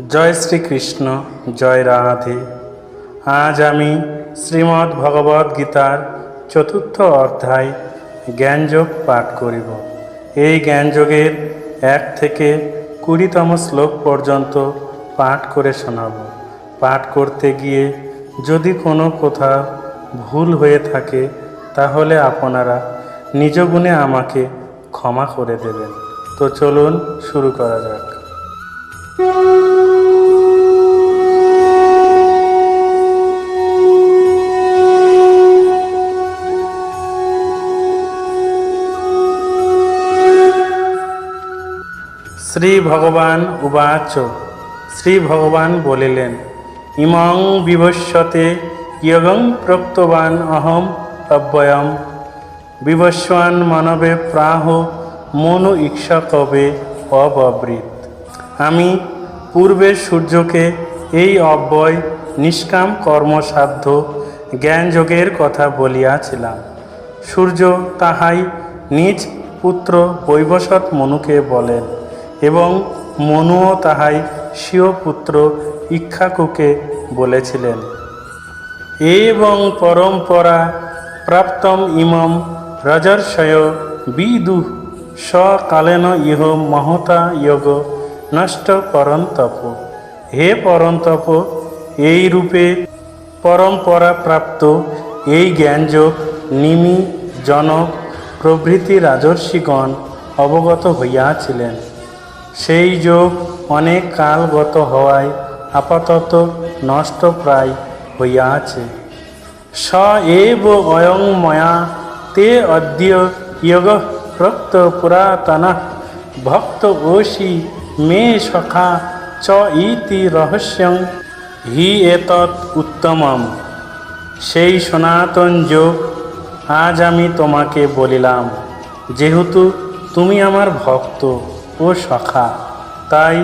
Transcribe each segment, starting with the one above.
জয় শ্রীকৃষ্ণ, জয় রাধে। আজ আমি শ্রীমদ্ ভগবদ গীতার চতুর্থ অধ্যায় জ্ঞানযোগ পাঠ করিব। এই জ্ঞানযোগের এক থেকে কুড়িতম শ্লোক পর্যন্ত পাঠ করে শোনাব। পাঠ করতে গিয়ে যদি কোনো কোথাও ভুল হয়ে থাকে, তাহলে আপনারা নিজ গুণে আমাকে ক্ষমা করে দেবেন। তো চলুন শুরু করা যাক। শ্রী ভগবান উবাচ। শ্রী ভগবান বলিলেন, ইমং বিভস্যতে ইয়গং প্রক্তবান অহম অব্যয়ম বিবস্বান মানবে প্রাহ মনু ঈক্ষা কবে অববৃত। আমি পূর্বে সূর্যকে এই অব্যয় নিষ্কাম কর্মসাধ্য জ্ঞানযোগের কথা বলিয়াছিলাম। সূর্য তাহাই নিজ পুত্র বৈবসৎ মনুকে বলেন এবং মনুও তাহাই স্বীয় পুত্র ইক্ষাকুকে বলেছিলেন। এবং পরম্পরা প্রাপ্তম ইমম রজর্ষয় বিদু সকালেন ইহ মহতা যোগ নষ্ট পরন্তপ। হে পরন্তপ, এই রূপে পরম্পরা প্রাপ্ত এই জ্ঞানযোগ নিমি জনক প্রভৃতি রাজর্ষিগণ অবগত হইয়াছিলেন। সেই যোগ অনেক কালগত হওয়ায় আপাতত নষ্ট প্রায় হইয়া আছে স এব অয়ং ময়া, তে অদ্য যোগ প্রক্ত পুরাতন, ভক্ত ওষি মে সখা চ ইতি রহস্যং, হি এতৎ উত্তমম। সেই সনাতন যোগ আজ আমি তোমাকে বলিলাম, যেহেতু তুমি আমার ভক্ত। ও সখা তাই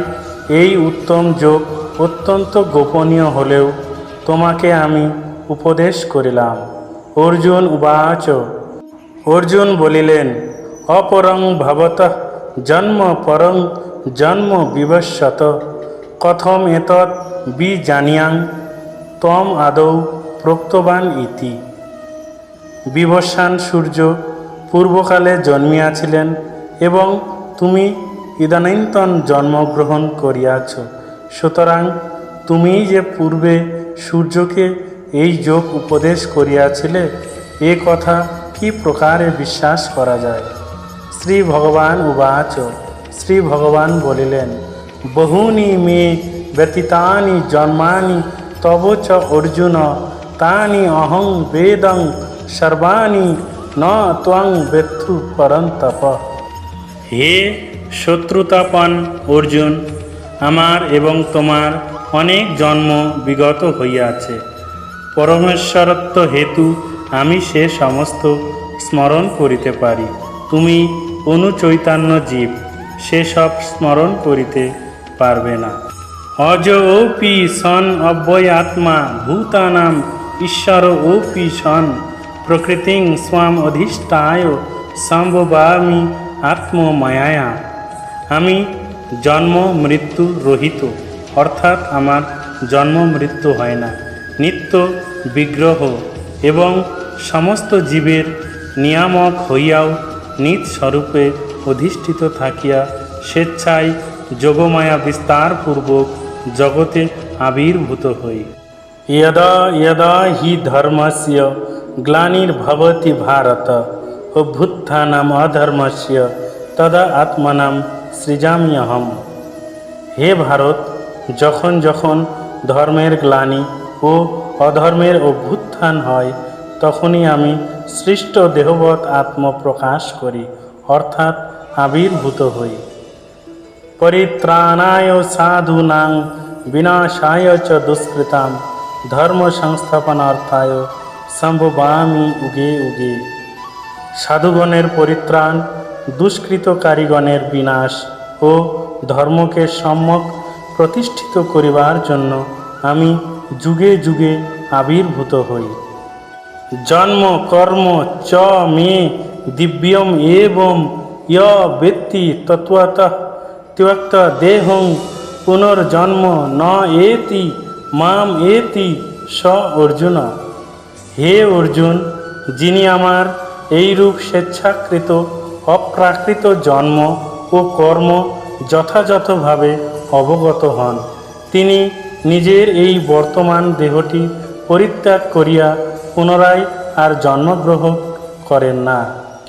এই উত্তম যোগ অত্যন্ত গোপনীয় হলেও তোমাকে আমি উপদেশ করিলাম। অর্জুন উবাচ। অর্জুন বলিলেন, অপরং ভবত জন্ম পরং জন্ম বিবস্বত কথম এতৎ বিজানিয়াং, তম আদৌ প্রক্তবান ইতি। বিবস্বান সূর্য পূর্বকালে জন্মিয়াছিলেন এবং তুমি ইদানীন্তন জন্মগ্রহণ করিয়াছ। সুতরাং তুমি যে পূর্বে সূর্যকে এই যোগ উপদেশ করিয়াছিলে, এ কথা কি প্রকারে বিশ্বাস করা যায়? শ্রী ভগবান উবাচ। শ্রী ভগবান বলিলেন, বহুনি মে ব্যতীতানি জন্মানি তব চ অর্জুন, তানি অহং বেদং সর্বাণি ন ত্বং বেত্থু পরন্তপ। হে শত্রুতাপন অর্জুন, আমার এবং তোমার অনেক জন্ম বিগত হইয়াছে। পরমেশ্বরত্ব হেতু আমি সে সমস্ত স্মরণ করিতে পারি। তুমি অনুচৈতন্য জীব সেসব স্মরণ করিতে পারবে না। অজ ওপি সন অব্যয়াত্মা ভূতানাম ঈশ্বর ওপি সন প্রকৃতিং স্বাম অধিষ্ঠায় সম্ভবামি আত্মমায়া আমি জন্ম মৃত্যু রহিত অর্থাৎ আমার জন্ম মৃত্যু হয় না নিত্য বিগ্রহ এবং সমস্ত জীবের নিয়ামক হইয়াও নিজ স্বরূপে অধিষ্ঠিত থাকিয়া স্বেচ্ছায় যোগমায়া বিস্তারপূর্বক জগতে আবির্ভূত হই यदा यदा हि धर्मस्य ग्लानिर्भवति भारत অভ্যুত্থানাম অধর্মস্য তদা আত্মনাম সৃজাম্যহম। হে ভারত, যখন যখন ধর্মের গ্লানি ও অধর্মের অভ্যুত্থান হয়, তখনই আমি সৃষ্ট দেহবৎ আত্মপ্রকাশ করি, অর্থাৎ আবির্ভূত হই। পরিত্রাণায় সাধূনাং বিনাশায় চ দুষ্কৃতাম, ধর্ম সংস্থাপনার্থায় সম্ভবামি উগে উগে। সাধুগণের পরিত্রাণ দুষ্কৃতকারীগণের বিনাশ ও ধর্মকে সম্যক প্রতিষ্ঠিত করিবার জন্য আমি যুগে যুগে আবির্ভূত হই। জন্ম, কর্ম, চ, মে, দিব্যম এবং য় ব্যক্তি তত্ত্বতঃ ত্যক্ত দেহং, পুনর্জন্ম, ন, এতি, মাম, এতি, স, অর্জুনা। হে অর্জুন, যিনি আমার এইরূপ স্বেচ্ছাকৃত অপ্রাকৃত জন্ম ও কর্ম যথাযথভাবে অবগত হন। তিনি নিজের এই বর্তমান দেহটি পরিত্যাগ করিয়া পুনরায় আর জন্মগ্রহণ করেন না,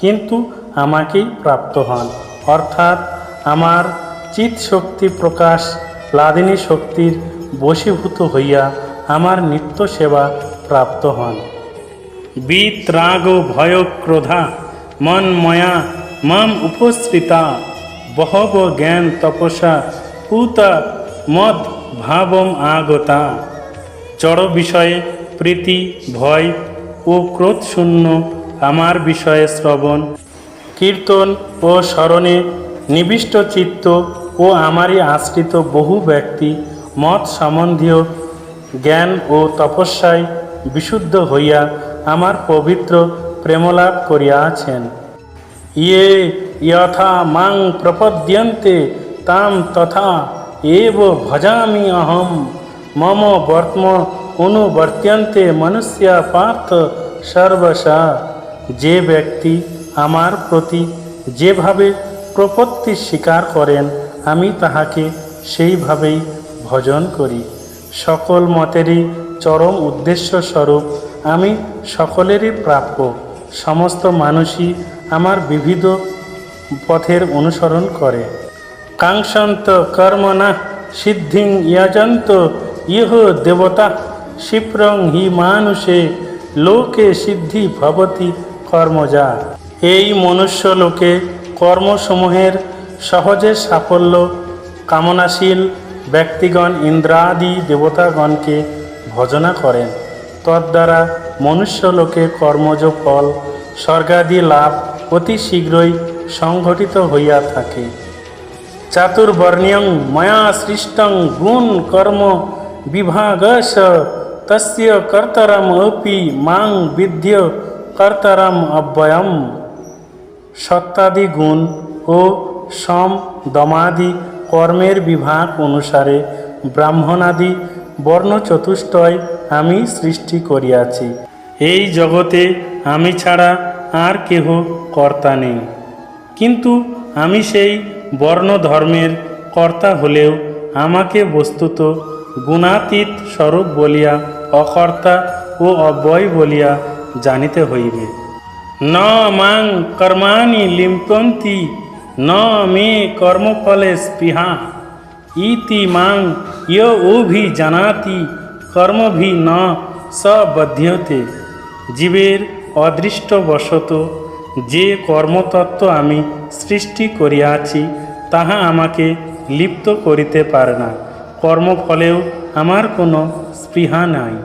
কিন্তু আমাকেই প্রাপ্ত হন। অর্থাৎ আমার চিত শক্তি প্রকাশ, লাদিনী শক্তির বশীভূত হইয়া আমার নিত্য সেবা প্রাপ্ত হন। বিত্রাগ ভয় ক্রোধা মন ময়া মাম উপস্থিতা বহব জ্ঞান তপসা পুতা মদ ভাবম আগতা। জড় বিষয়ে প্রীতি, ভয় ও ক্রোধ শূন্য আমার বিষয়ে শ্রবণ। কীর্তন ও স্মরণে নিবিষ্ট চিত্ত ও আমারই আশ্রিত বহু ব্যক্তি মত সম্বন্ধীয় জ্ঞান ও তপস্যায় বিশুদ্ধ হইয়া আমার পবিত্র প্রেমলাভ করিয়াছেন। ইয়ে যথা মাং প্রপদ্যন্তে তাম তথা এব ভজামি অহম। মম বর্তম অনুবর্ত্যন্তে মনুষ্যা পার্থ সর্বশা যে ব্যক্তি আমার প্রতি যেভাবে প্রপত্তি স্বীকার করেন, আমি তাহাকে সেইভাবেই ভজন করি। সকল মতেরই চরম উদ্দেশ্য স্বরূপ আমি সকলেরই প্রাপ্য। সমস্ত মানুষই আমার বিবিধ পথের অনুসরণ করে। কাঙ্ক্ষন্ত কর্মনা সিদ্ধিং ইয়াজন্ত, ইহ দেবতা ক্ষিপ্রং হি মানুষে, লোকে সিদ্ধি ভবতি কর্মজা। এই মনুষ্য লোকে কর্মসমূহের সহজে সাফল্য, কামনাশীল ব্যক্তিগণ ইন্দ্রাদি দেবতাগণকে ভজনা করেন। তদ্বারা মনুষ্যলোকে কর্মজ ফল, স্বর্গাদি লাভ অতি শীঘ্রই সংঘটিত হইয়া থাকে। চাতুর্বর্ণ্যং ময়া সৃষ্টং গুণ কর্ম বিভাগস তস্য কর্তরম অপি মাং বিদ্য কর্তরম অব্যয়ম। সত্তাদি গুণ ও সম দমাদি কর্মের বিভাগ অনুসারে ব্রাহ্মণাদি বর্ণ চতুষ্টয় আমি সৃষ্টি করিয়াছি। এই জগতে আমি ছাড়া আর কেহ কর্তা নেই। কিন্তু আমি সেই বর্ণ ধর্মের কর্তা হলেও আমাকে বস্তুত গুণাতীত স্বরূপ বলিয়া, অকর্তা ও অব্যয় বলিয়া জানিতে হইবে। ন মাং কর্মাণি লিম্পন্তি, ন মে কর্মফলে স্পৃহা। ইতি মাং ইয় ওভি জানাতি, কর্মভি ন সবধ্যতে জীবের অদৃষ্টবশত যে কর্মতত্ত্ব আমি সৃষ্টি করিয়াছি, তাহা আমাকে লিপ্ত করিতে পারে না। কর্মফলেও আমার কোনো স্পৃহা নাই।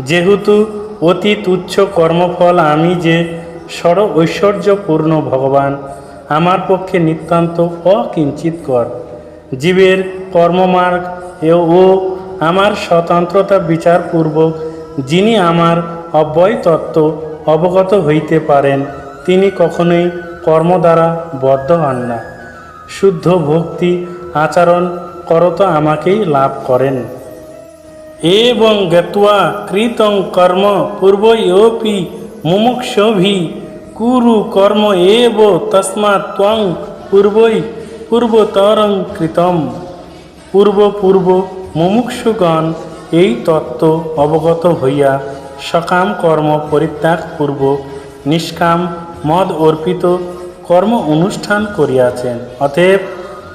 যেহেতু অতি তুচ্ছ কর্মফল আমি যে সর ঐশ্বর্যপূর্ণ ভগবান, আমার পক্ষে নিতান্ত অকিঞ্চিতকর। জীবের কর্মমার্গ ও আমার স্বতন্ত্রতা বিচারপূর্বক যিনি আমার অব্যয় তত্ত্ব অবগত হইতে পারেন, তিনি কখনোই কর্ম দ্বারা বদ্ধ হন না। শুদ্ধ ভক্তি আচরণ করত আমাকেই লাভ করেন। এবং জ্ঞাত্বা কৃতং কর্ম পূর্বয়োপি মুমুক্ষভি কুরু কর্ম এব তস্মাৎ ত্বং পূর্বই পূর্বতরং কৃতম। পূর্ব পূর্ব মুমুক্ষুগণ এই তত্ত্ব অবগত হইয়া সকাম কর্ম পরিত্যাগ পূর্বক নিষ্কাম মদ অর্পিত কর্ম অনুষ্ঠান করিয়াছেন। অতএব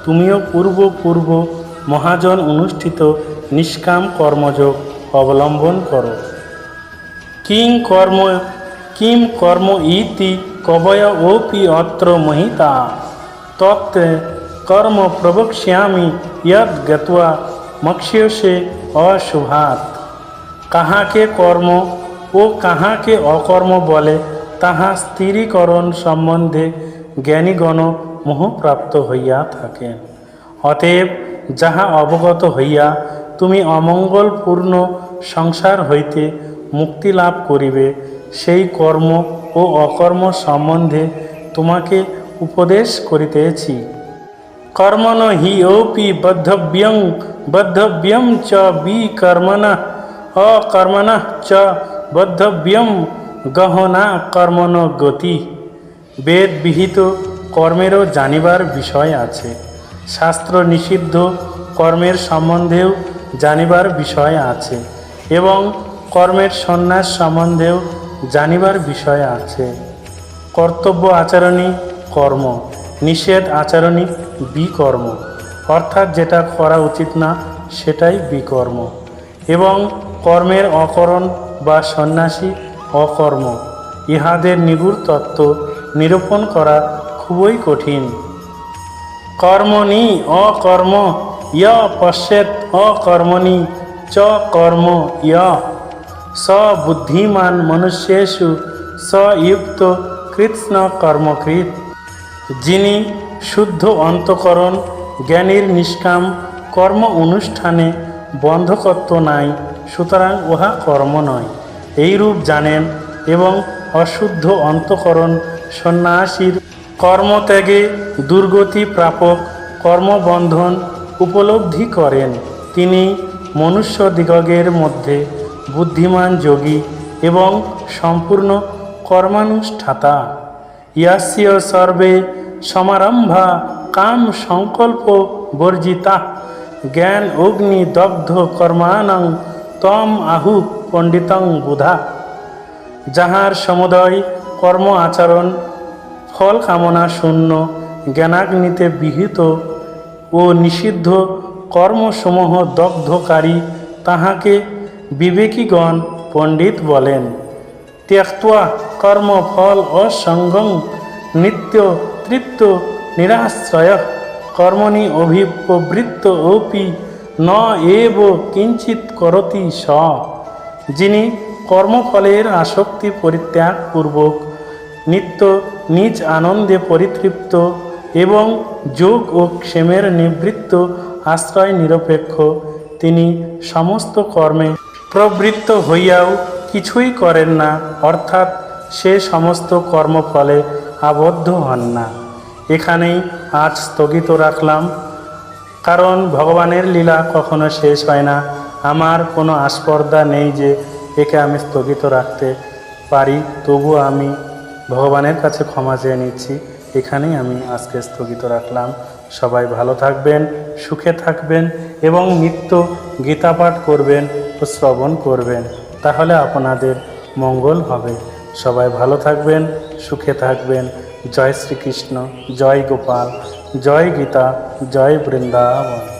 তুমিও পূর্ব পূর্ব মহাজন অনুষ্ঠিত নিষ্কাম কর্মযোগ অবলম্বন করো। কিং কর্ম, কিম কর্ম ইতি কবয় ওপি অত্র মহিতা। তত্ত্ব কর্ম প্রবক্ষ্যামি, ইয়দ গত্বা মক্ষ্যসে অশুভাত। কাহাকে কর্ম ও কাহাকে অকর্ম বলে, তাহা স্থিরীকরণ সম্বন্ধে জ্ঞানীগণ মোহপ্রাপ্ত হইয়া থাকেন। অতএব যাহা অবগত হইয়া তুমি অমঙ্গলপূর্ণ সংসার হইতে মুক্তি লাভ করিবে, সেই কর্ম ও অকর্ম সম্বন্ধে তোমাকে উপদেশ করিতেছি। কর্মণ হি ওপি বদ্ধব্যং বদ্ধব্যম চ বিকর্মণ অকর্মণ চ বদ্ধব্যম গহনা কর্মণ গতি। বেদ বিহিত কর্মেরও জানিবার বিষয় আছে। শাস্ত্র নিষিদ্ধ কর্মের সম্বন্ধেও জানিবার বিষয় আছে এবং কর্মের সন্ন্যাস সম্বন্ধেও জানিবার বিষয় আছে। কর্তব্য আচরণই কর্ম, নিষেধ আচরণই বিকর্ম। অর্থাৎ যেটা করা উচিত না, সেটাই বিকর্ম। এবং কর্মের অকরণ বা সন্ন্যাসী অকর্ম, ইহাদের নিগুড় তত্ত্ব নিরূপণ করা খুবই কঠিন। কর্মণি অকর্ম, ইয় পশ্যেত অকর্মণি, চ কর্ম ইয়। স বুদ্ধিমান মনুষ্যেষু স ইউক্ত কৃৎস্ন কর্মকৃত, যিনি শুদ্ধ অন্তকরণ, জ্ঞানীর নিষ্কাম কর্ম অনুষ্ঠানে বন্ধকত্ব নাই, সুতরাং উহা কর্ম নয়। এইরূপ জানেন এবং অশুদ্ধ অন্তকরণ সন্ন্যাসীর কর্মত্যাগে দুর্গতি প্রাপক কর্মবন্ধন উপলব্ধি করেন। তিনি মনুষ্যদিগের মধ্যে বুদ্ধিমান যোগী এবং সম্পূর্ণ কর্মানুষ্ঠাতা। ইয়াস্য সর্বে সমারম্ভা কাম সংকল্প বর্জিতা। জ্ঞান, অগ্নি, দগ্ধ, কর্মাণং তম আহু পণ্ডিতং বুধা। যাহার সমুদয় কর্ম আচরণ, ফল কামনা শূন্য, জ্ঞানাগ্নিতে বিহিত ও নিষিদ্ধ কর্মসমূহ দগ্ধকারী, তাহাকে বিবেকীগণ পণ্ডিত বলেন। ত্যক্তা কর্মফল অসঙ্গং, নিত্য তৃপ্ত নিরাশ্রয়। কর্মণি অভিপ্রবৃত্ত অপি ন এব কিঞ্চিত করতি স। যিনি কর্মফলের আসক্তি পরিত্যাগ পূর্বক নিত্য নিজ আনন্দে পরিতৃপ্ত এবং যোগ ও ক্ষেমের নিবৃত্ত আশ্রয় নিরপেক্ষ, তিনি সমস্ত কর্মে প্রবৃত্ত হইয়াও কিছুই করেন না, অর্থাৎ সে সমস্ত কর্মফলে আবদ্ধ হন না। এখানেই আজ স্থগিত রাখলাম। কারণ ভগবানের লীলা কখনো শেষ হয় না। আমার কোনো আস্পর্ধা নেই যে একে আমি স্থগিত রাখতে পারি। তবু আমি ভগবানের কাছে ক্ষমা চেয়ে নিচ্ছি। এখানেই আমি আজকে স্থগিত রাখলাম। সবাই ভালো থাকবেন, সুখে থাকবেন এবং নিত্য গীতা পাঠ করবেন ও শ্রবণ করবেন। তাহলে আপনাদের মঙ্গল হবে। সবাই ভালো থাকবেন, সুখে থাকবেন। জয় শ্রীকৃষ্ণ জয় গোপাল জয় গীতা জয় বৃন্দাবন।